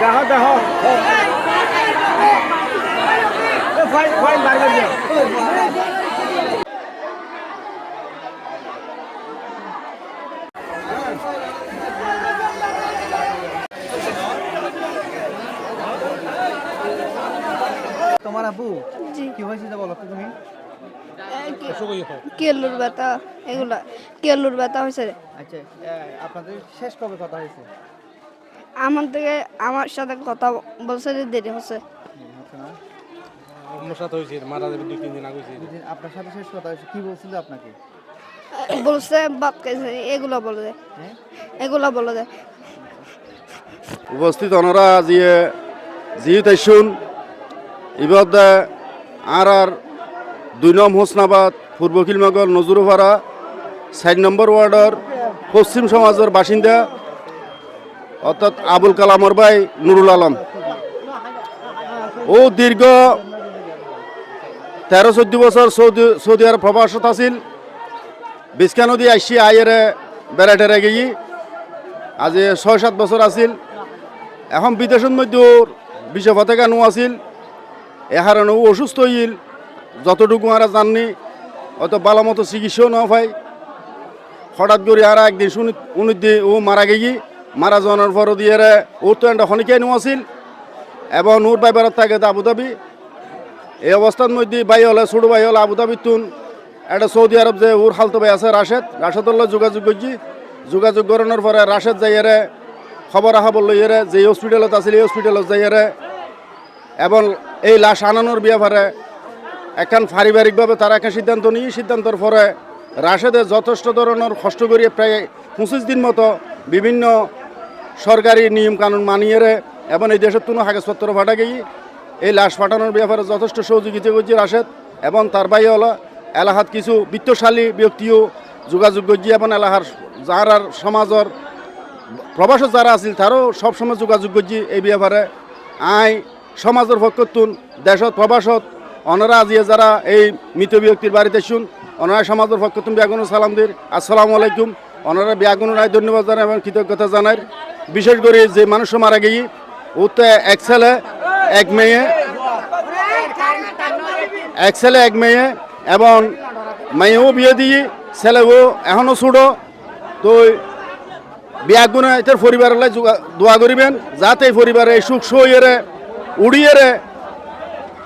দেখো দেখো fine fine বাইরে তোমার আপু কি হয়েছিল বলো তুমি? কেলুর ব্যথা এগুলা। কেলুর ব্যথা হয়েছে আচ্ছা আপনাদের শেষ কবে কথা হয়েছে? আমার থেকে আমার সাথে কথা বলছে যে দেরি হচ্ছে। আমার সাথে হয়েছে মারা যাবে দুই তিন দিন আগে আপনার সাথে শেষ কথা হয়েছে কি বলছিল আপনাকে? বলছে খাইছে এগুলা বলে দেয় হ্যাঁ? এগুলা বলে দেয় উপস্থিত অনরা জিয়ে জিহিত আইসুন ইবাদ আর আর দুই নম হোসনাবাদ, পূর্ব কিলমাগল নজরুপাড়া চার নম্বর ওয়ার্ডর, পশ্চিম সমাজের বাসিন্দা, অর্থাৎ আবুল কালামর ভাই নুরুল আলম। ও দীর্ঘ তেরো চোদ্দ বছর সৌদি সৌদি আরব প্রবাসত আছিল। বিস্কা নদী আইসি আইয়েরে বেড়াটেরে গিয়ে আজ ছয় সাত বছর আছিল। এখন বিদেশের মধ্যে ওর বিষয় ফতেকানো আছিল। এহারণ ও অসুস্থ হইল। যতটুকু আর জাননি হয়তো ভালো মতো চিকিৎসাও না পাই হঠাৎ করে আর একদিন শুনি উনি দিয়ে ও মারা গেই মারা যাওয়ার পর দিয়ে ওর তো একটা খনিকে নো আছিল এবং ওর বাইবারত থাকে আবুধাবি। এই অবস্থার মধ্যে ভাই হলে, ছোট ভাই হলে আবুধাবি তুন। একটা সৌদি আরব যে ওর হালতো ভাই আছে, রাশেদ। রাশেদুল্লাহ যোগাযোগ করছি। যোগাযোগ করানোর পরে রাশেদ যাইয়ারে খবর আহা বলল ইয়েরে যে হসপিটালত আছিল এই হসপিটালত যাইয়ারে এবং এই লাশ আনানোর ব্যাপারে এখন পারিবারিকভাবে তারা একটা সিদ্ধান্ত নিয়ে সিদ্ধান্তর পরে রাশেদে যথেষ্ট ধরনের কষ্ট করিয়ে প্রায় পঁচিশ দিন মতো বিভিন্ন সরকারি নিয়ম কানুন মানিয়ে রে এবং এই দেশের কোনো কাগজপত্র ফাটা গিয়ে এই লাশ পাঠানোর ব্যাপারে যথেষ্ট সহযোগিতা করছে রাশেদ এবং তার বাইরে হলো এলাহাত কিছু বিত্তশালী ব্যক্তিও যোগাযোগ করছে এবং এলাকার যার সমাজের প্রবাসত যারা আছিল তারও সবসময় যোগাযোগ করছি এই ব্যাপারে। আই সমাজের পক্ষতুন দেশত প্রবাসত অনারা আজিয়ে যারা এই মৃত ব্যক্তির বাড়িতে শুন, অনারা সমাজের পক্ষতুন ব্যাগুন সালাম দির আসসালামু আলাইকুম। অনারা ব্যাগুন রায় ধন্যবাদ জানাই এবং কৃতজ্ঞতা জানাই। বিশেষ করে যে মানুষ মারা গিয়ে ও তো এক ছেলে, এক মেয়ে। এক ছেলে, এক মেয়ে এবং মেয়েও বিয়ে দিয়ে, ছেলেও এখনও ছোটো। তো বিয়া গুণে এটার পরিবারলে দোয়া করিবেন, যাতে পরিবারে সুখ সইয়েরে উড়িয়েরে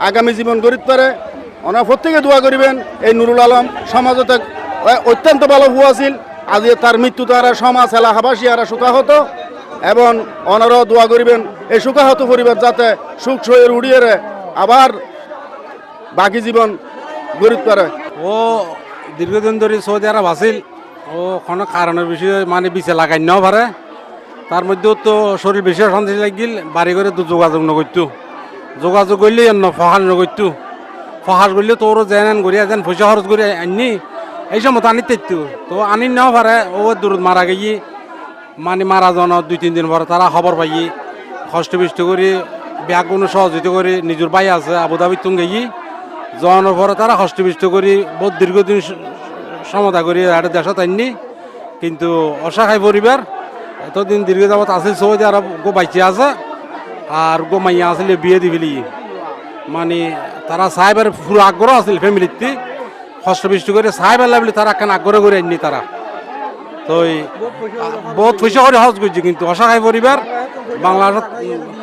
আগামী জীবন গড়িত পারে। ওনার প্রত্যেকে দোয়া করিবেন, এই নুরুল আলম সমাজত অত্যন্ত ভালো হু আছিল আজি তার মৃত্যু তারা সমাজ এলাকাবাসী আর সুখাহত। এবং ওনারও দোয়া করিবেন, এই সুখাহত পরিবার যাতে সুখ সইয়ের উড়িয়েরে আবার বাকি জীবন গড়িত পারে। ও দীর্ঘদিন ধরে সৌদি আরব আছিল, ও কোনো কারণের বিষয়ে মানে বিছে লাগাই নাও পারে। তার মধ্যেও তো শরীর বেশি অশান্তি লাগিল বাড়ি করে তো যোগাযোগ নকরতো যোগাযোগ করলে অন্য ফহাস নকরতো ফহাস করলে তোরও যেন গড়িয়া যেন পয়সা খরচ করে আনি, এই সময় আনি তেতো তো আনি নাও পারে ও দূরত মারা গিয়ে। মানে মারা যাওয়ার দুই, তিন দিন পরে তারা খবর পাই কষ্ট বিষ্ট করে ব্যাগ কোনো সহযোগিতা করে নিজের ভাই আছে আবুধাবি তুন গিয়ে। যাওয়ানোর পরে তারা কষ্ট বিষ্ট করে বহুত দীর্ঘদিন স- সমাধা করে একটা দেশত আননি কিন্তু অসহায় পরিবার এতদিন দীর্ঘ যাবত আছে সৌদি আরব বাইচে আছে। আর গো মাইয়া আসলে বিয়ে দিবিলি মানে তারা সাহেবের পুরো আগ্রহ আছিল ফ্যামিলিতে কষ্ট বিষ্ট করে সাহেবের লাগলে তারা কেন আগ্রহ করে আননি তারা? তো বহুত পয়সা করে সহজ করছে কিন্তু অসহায় পরিবার। বাংলাদেশত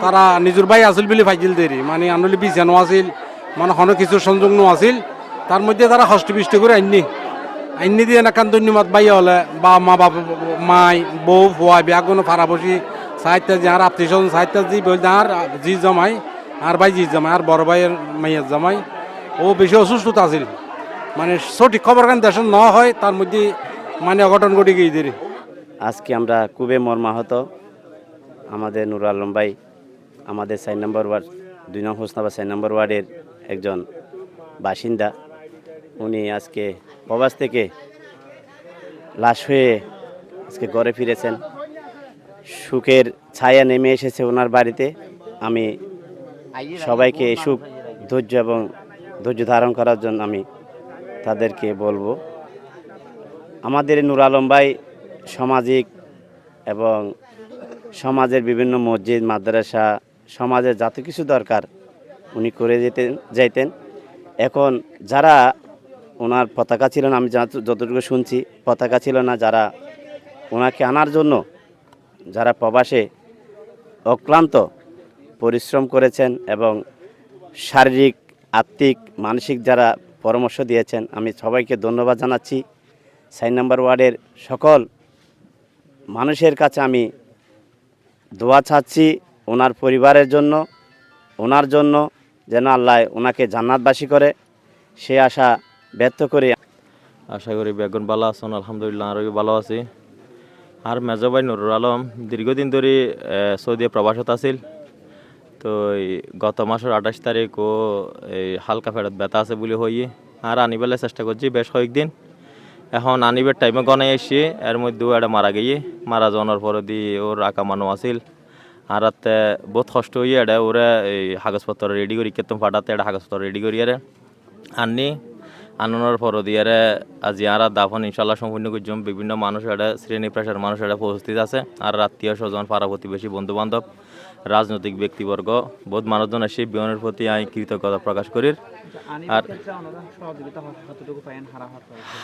তারা নিজের ভাই আছিল বলে ভাইছিল দেরি। মানে আনলি বিছানো আছিল মানে কোনো কিছু সংযোগ নো আছিল। তার মধ্যে তারা হষ্ট বিষ্ট করে আননি আইনি দিয়ে না কান ধন্যবাদ বাইয়া হলে বা মা বাপ মাই, বউ ফুয়া বিয়া কোনো ফারা বসি সাহিত্য যে আর আত্মীয় স্বজন সাহিত্য জি বলতে আর জি জমাই, আর ভাই জি জমাই, আর বড় ভাইয়ের মাইয়ের জমাই, ও বেশি অসুস্থতা আছিল। মানে সঠিক খবর কান দেশের ন হয়, তার মধ্যে মানে অঘটন ঘটে গিয়ে দেরি। আজকে আমরা খুবই মর্মাহত। আমাদের নুর আলম ভাই, আমাদের চার নম্বর ওয়ার্ড, দুই নং হোসনাবাদ চার নম্বর ওয়ার্ডের একজন বাসিন্দা। উনি আজকে প্রবাস থেকে লাশ হয়ে আজকে ঘরে ফিরেছেন। সুখের ছায়া নেমে এসেছে ওনার বাড়িতে। আমি সবাইকে সুখ, ধৈর্য এবং ধৈর্য ধারণ করার জন্য আমি তাদেরকে বলব। আমাদের নুর আলম ভাই সামাজিক এবং সমাজের বিভিন্ন মসজিদ, মাদ্রাসা, সমাজের যত কিছু দরকার উনি করে যেতেন, যাইতেন। এখন যারা ওনার পতাকা ছিল না, আমি যতটুকু শুনছি, পতাকা ছিল না, যারা ওনাকে আনার জন্য যারা প্রবাসে অক্লান্ত পরিশ্রম করেছেন এবং শারীরিক, আত্মিক, মানসিক যারা পরামর্শ দিয়েছেন, আমি সবাইকে ধন্যবাদ জানাচ্ছি। সাইন নাম্বার ওয়ার্ডের সকল মানুষের কাছে আমি দোয়া চাচ্ছি ওনার পরিবারের জন্য, ওনার জন্য যেন আল্লাহ ওনাকে জান্নাতবাসী করে। সে আশা ব্যর্থ করে আশা করি বেগুন ভালো আছেন আলহামদুলিল্লাহ আরও ভালো আছি। আর মেজো ভাই নুরুল আলম দীর্ঘদিন ধরে সৌদি প্রবাসত আছিল। তো গত মাসের আঠাশ তারিখ ও এই হালকা ফেরত ব্যথা আছে বলে হইয়ে আর আনিবেলে চেষ্টা করছি বেশ কয়েকদিন। এখন আনিবের টাইমে গনে এসছি এর মধ্যেও এটা মারা গিয়ে মারা যাওয়ার পরে দি ওর আঁকা মানুষ আছিল। আর রাতে বহুত কষ্ট হইয়ে এটা ওরা এই কাগজপত্র রেডি করি কেতম ফাটাতে এটা কাগজপত্র রেডি করি আরে আননি আনানোর পর দিয়ারে আজি আর দাফন ইনশাল্লাহ সম্পূর্ণ করছম বিভিন্ন মানুষ এটা শ্রেণি পেশার মানুষ এটা উপস্থিত আছে। আর আত্মীয় স্বজন পাড়া প্রতিবেশী বন্ধু বান্ধব রাজনৈতিক ব্যক্তিবর্গ বহুত মানুষজন আসে বিয়নের প্রতি আমি কৃতজ্ঞতা প্রকাশ করি আর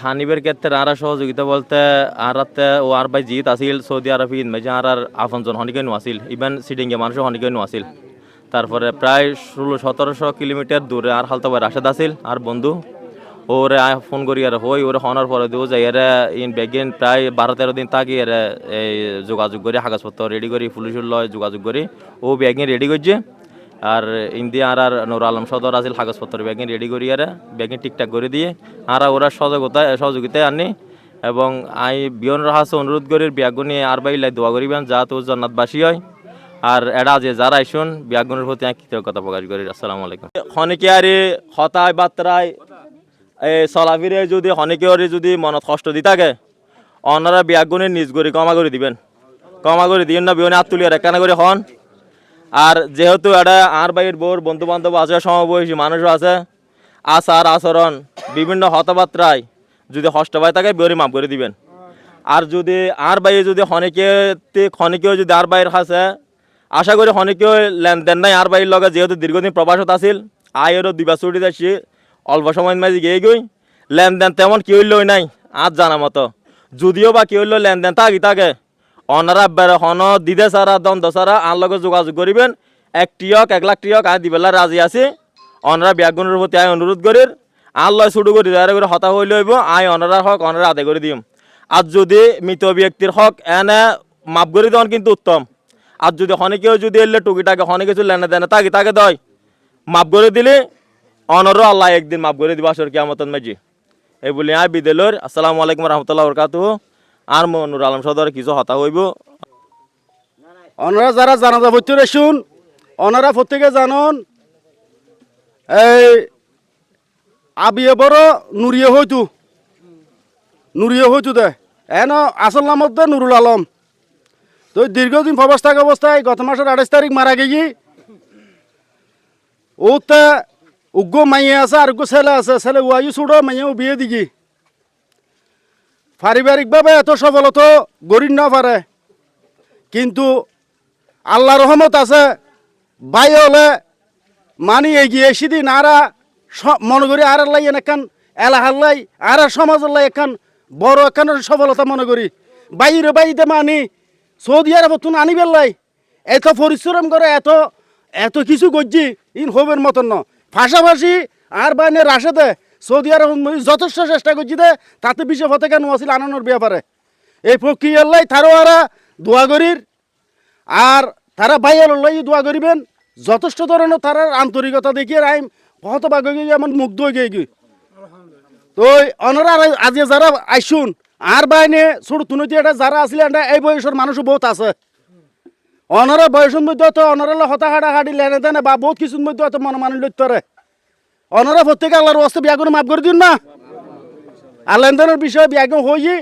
হানিবের ক্ষেত্রে আর সহযোগিতা বলতে আর ও আর ভাই জিত আসিল সৌদি আরব ইন মেজে আর আর আফনজন হনিকে নু আসিল ইভেন সিডিংয়ে মানুষ হনিকে নু আসিল তারপরে প্রায় ষোলো সতেরোশো কিলোমিটার দূরে আর হালতা ভাই রাশেদ আসিল আর বন্ধু ওরে ফোন করি আর, হই, ওরে হনার পরে দিও যাই এরা ইন বেগিন প্রায় বারো তেরো দিন থাকি এর এই যোগাযোগ করি কাগজপত্র রেডি করি, পুলিশের লয় যোগাযোগ করি। ও বেগিন রেডি করছে। আর ইন্ডিয়া আর আর নুর আলম সদর আছিল কাগজপত্র ব্যাগিন রেডি করি আর ব্যাগিন ঠিকঠাক করে দিয়ে। আর ওরা সহযোগিতায় সহযোগিতায় আনি এবং আই বিয়ন রাহাস অনুরোধ করি, ব্যাগুনি আর বাইলাই দোয়া করিবেন, যা তো জন্নাতবাসী হয়। আর এরা যে যারা আইসুন, ব্যাগুনের প্রতি কৃতজ্ঞতা প্রকাশ করি। আসসালামু আলাইকুম। খনিকে আরে হতায় বাত্রায় এই চলাফিরে যদি খনিকে যদি মনত কষ্ট দি থাকে অনারা ব্যাগুনি নিজ করে কমা করে দিবেন। কমা করে দিবেন না, বিয়নে হাত তুলিয়ে রেখানা করে হন। আর যেহেতু এটা আর বাইয়ের বোর বন্ধু বান্ধব আছে, সমবয়সী মানুষও আছে আচার আচরণ বিভিন্ন হতবার্তায় যদি হষ্ট পায় থাকে বিয়রি মাফ করে দিবেন। আর যদি আর বাইয়ে যদি খনিকে খনিকেও যদি আর বাইয়ের কাছে আশা করি খনিকেও লেনদেন নাই। আর বাইয়ের লগে যেহেতু দীর্ঘদিন প্রবাসত আছিল আয়েরও দুইবার ছুটি যাচ্ছি অল্প সময়ের মাঝে গিয়ে গই, লেনদেন তেমন কি হইলেও নাই, আজ জানা মতো। যদিও বা কি হইলেও লেনদেন থাকি থাকে, অনারা বেড়ে হন, দিদে সারা, দ্বন্দ্ব সারা, আর লগে যোগাযোগ করিবেন, এক টিয়ক, এক লাখ টিয়ক আয় দিবেলা রাজি আছি। অনারা ব্যাগুনের প্রতি আয় অনুরোধ করির, আর লয় শুরু করি তার করে হতা হইলে হইব আয় অনারার হক, অনারা আদায় করে দিম। আর যদি মৃত ব্যক্তির হক, এনে মাপ করে দেওয়ান কিন্তু উত্তম। আর যদি হনেকেও যদি এলে টুকিটাকে হনে কিছু লেনে দেনে তাকে তাকে দয় মাপ করে দিলে অনরও আল্লাহ একদিন মাপ করে দিবা, আসর কিয়ামতন মাঝি। এই বলি আয় বিদেলর, আসসালামু আলাইকুম রহমতুল্লাহ বরকাতু আর মনুর আলম সদর কিছু হতা হইব। ওনারা যারা জানাজা ভর্তি রেশুন ওনারা প্রত্যেকে জানন, এই আবিয়ে বড়, নুরিয়ে হইতু। নুরিয়ে হইতু দে। এন আসল নাম দে নুরুল আলম। তো দীর্ঘদিন প্রবাস থাকা অবস্থায় গত মাসের আঠাশ তারিখ মারা গেছি। ওতে উগ্র মাইয়ে আছে আর উগ্র ছেলে আছে ছেলে ওয়াইও ছুড়ো মাইয়েও বিয়ে দিকি পারিবারিকভাবে এত সফলতা গরিব না পারে কিন্তু আল্লাহ রহমত আছে বাই হলে মানি এগিয়ে এসিদিন আরা মনে করি আর লাই এখান এলাহার লাই আর সমাজের লাই এখান বড় এখান সফলতা মনে করি বাইরে বাইতে মানি সৌদি আরব তুন আনিবের লাই এত পরিশ্রম করে এত এত কিছু করছি ইন হবের মতন ন পাশাপাশি আর বাইনে রাশেদে সৌদি আরব যথেষ্ট চেষ্টা করছি দে, তাতে বিশ্ব ফতে কেন আসিল আনানোর ব্যাপারে। এই প্রক্রিয়ার লাই তারও আরা দোয়া করির, আর তারা বাইরের লই দোয়া করিবেন। যথেষ্ট ধরনের তারা আন্তরিকতা দেখিয়ে রাইম হতভাগ গিয়ে এমন মুগ্ধ হয়ে গিয়ে তো অনরা আজ যারা আইসুন, আর বাইনে ছোট তুনতি এটা যারা আসলে এই বয়সের মানুষও বহুত আছে। অনরা বয়সের মধ্যে তো অনরা হতা হাঁটা হাঁটি লেনে দেনে বা বহুত কিছুর মধ্যে হয়তো মনে মানুষ লইতে পারে। অনরা প্রত্যেকে আল্লাহর অস্তে বিয়া করে মাফ করে দিন না। আর লেনদেনের বিষয়ে বিয়া হয়ে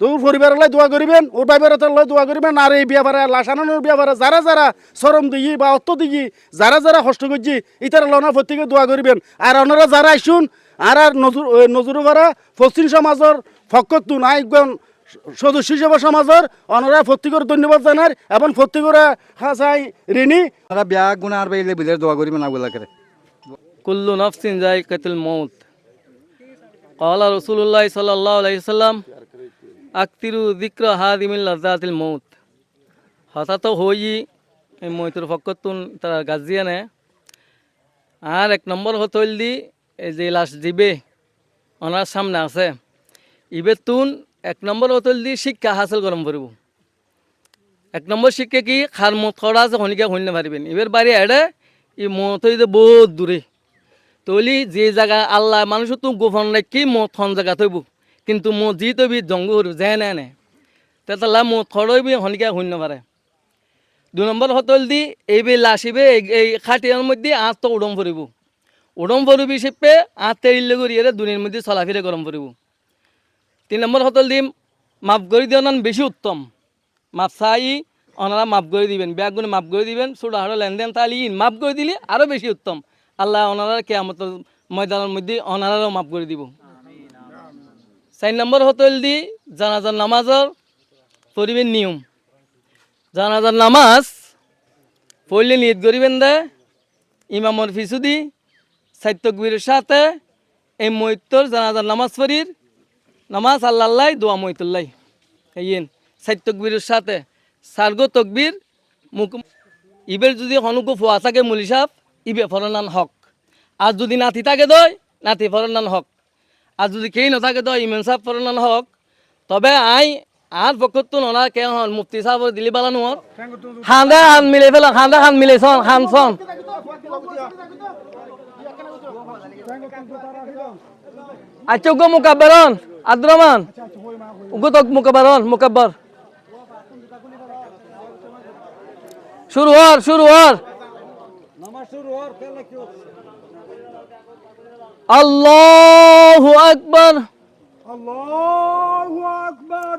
তো ওর পরিবারের লাই দোয়া করিবেন, ওর বেড়াতে লাই দোয়া করিবেন, আর এই ব্যাপারে লাশ আনানোর ব্যাপারে যারা যারা সরম দিই বা অর্থ দিই যারা যারা কষ্ট করছি, ইতারা লনা প্রত্যেকে দোয়া করিবেন। আর ওনারা যারা আইসুন, আর আর নজর নজরু ভাড়া পশ্চিম সমাজের ফকত তুন আইগন সদস্য হিসেবে সমাজের অনারা ফতিকর ধন্যবাদ জানার এবং ফতিকরা হাসাই ঋণী তারা বিয়া গুণা আর বাইলে বুঝে দোয়া করি মানা বলা করে কুল্লু নফসিন যাই কাতিল মৌত কলা রসুল্লাহ সাল্লাহ আলাইসাল্লাম আক্তিরু দিক্র হাদিমিল লাজাতিল মৌত হঠাৎ হইই এই মৈতুর ফকতুন তারা গাজিয়ানে। আর এক নম্বর হতল দি এই যে লাশ দিবে ওনার সামনে আছে। ইবে তুন এক নম্বর হতইল দি শিক্ষা হাসিল গরম করব এক নম্বর শিক্ষা কি খার মত খড়া আছে হনিকা হইলে পারিবেন এবার বাড়ি এড়ে ই মত বহুত দূরে তলি যে জায়গা আল্লাহ মানুষ তো গোপন রাখি মত হন জায়গা থইব কিন্তু মো যি তবি জঙ্গ হরিব যায় না নে তেতলা মত খড়ইবি হনিকা শূন্য পারে দুই নম্বৰ হতল দি এইবে লাচিবে এই খাটিয়ার মধ্যে আঁত তো উড়ম ফুরিব উড়ম ফুরিব হিসেবে আঁত তেরিলে করি এর দুনিয়ার মধ্যে চলাফিরে গরম ফুরিব তিন নম্বর হতল দিম মাপ করে দিয়ে অনান বেশি উত্তম। মাপ চাই, ওনারা মাপ করে দিবেন ব্যাগগুলো মাপ করে দিবেন, ছোটো লেনদেন তাহলে ইন মাপ করে দিলে আরও বেশি উত্তম। আল্লাহ ওনারা কেয়ামত ময়দানের মধ্যে ওনারাও মাপ করে দিব। চার নম্বর হতল দি, জানাজার নামাজর পরিবেন নিয়ম। জানাজার নামাজ পড়লে নিয়ত করিবেন দে, ইমামর ফিসুদি সাহিত্যকবীরের সাথে এই মৈত্তর জানাজার নামাজ পড়ির নামাজ আল্লাহ দোয়া মৈতুল্লাই ইয়েন সাহিত্যকবীরের সাথে, সার্গ তকবীর, মুখ ইবের যদি হনুকো ফোয়া থাকে মুলি সাহ ইবে ফরনান হক। আর যদি নাতি থাকে দয় নাতি ফরনান হক। আর যদি কেই নথাকে দয় ইমেন সাহ ফরনান হক। তবে আই, আর পক্ষত তো ননা কে হন, মুফতি সাহেব দিলি বালা নোয়ার হান্দা হান মিলে ফেলা হান্দা হান মিলে সন হান সন আচ্ছা গো মুকাব্বারন আদ্রমান উগো তো মুকাব্বারন মুকাব্বার। শুরু হর শুরু হর আল্লাহু আকবার। আল্লাহু আকবার।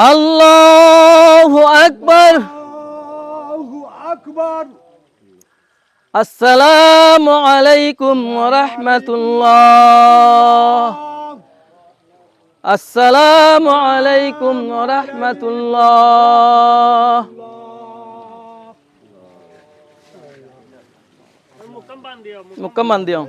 আল্লাহু আকবার আল্লাহু আকবার আসসালামু আলাইকুম ওয়া রাহমাতুল্লাহ আসসালামু আলাইকুম ওয়া রাহমাতুল্লাহ মুকাম্মান দিও